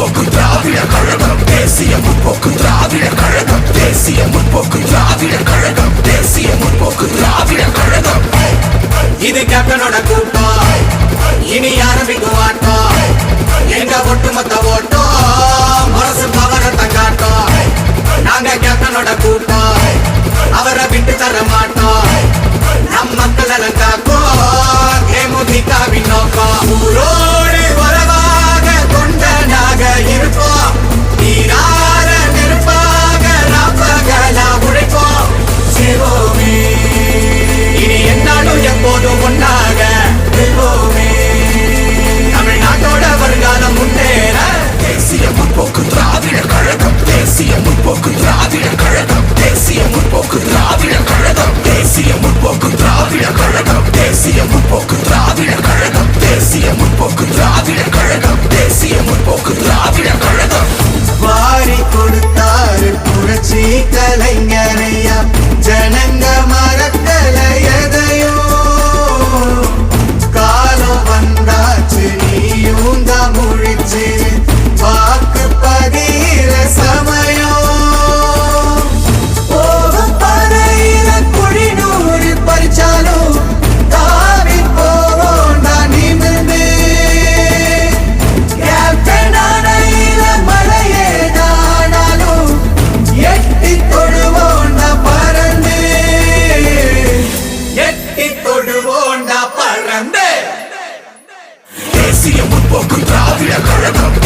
முற்போக்கு திராவிட கழகம் தேசிய முற்போக்கு திராவிட கழகம் தேசிய முற்போக்கு திராவிட கழகம் தேசிய முற்போக்கு திராவிட கழகம் இது கேப்டனோட கூட்டம் இனி ஆரம்பிக்கும் ஆட்டம் எங்க ஒட்டுமொத்த ஓட்டம் மனசு பவரத்தை காட்டும் நாங்க கேப்டனோட கூட்டம் அவரை விட்டு தர மாட்டோம் கலைஞர் ஓடுவோண்டா பறந்தே. தேசிய முற்போக்கு திராவிட கழகம்.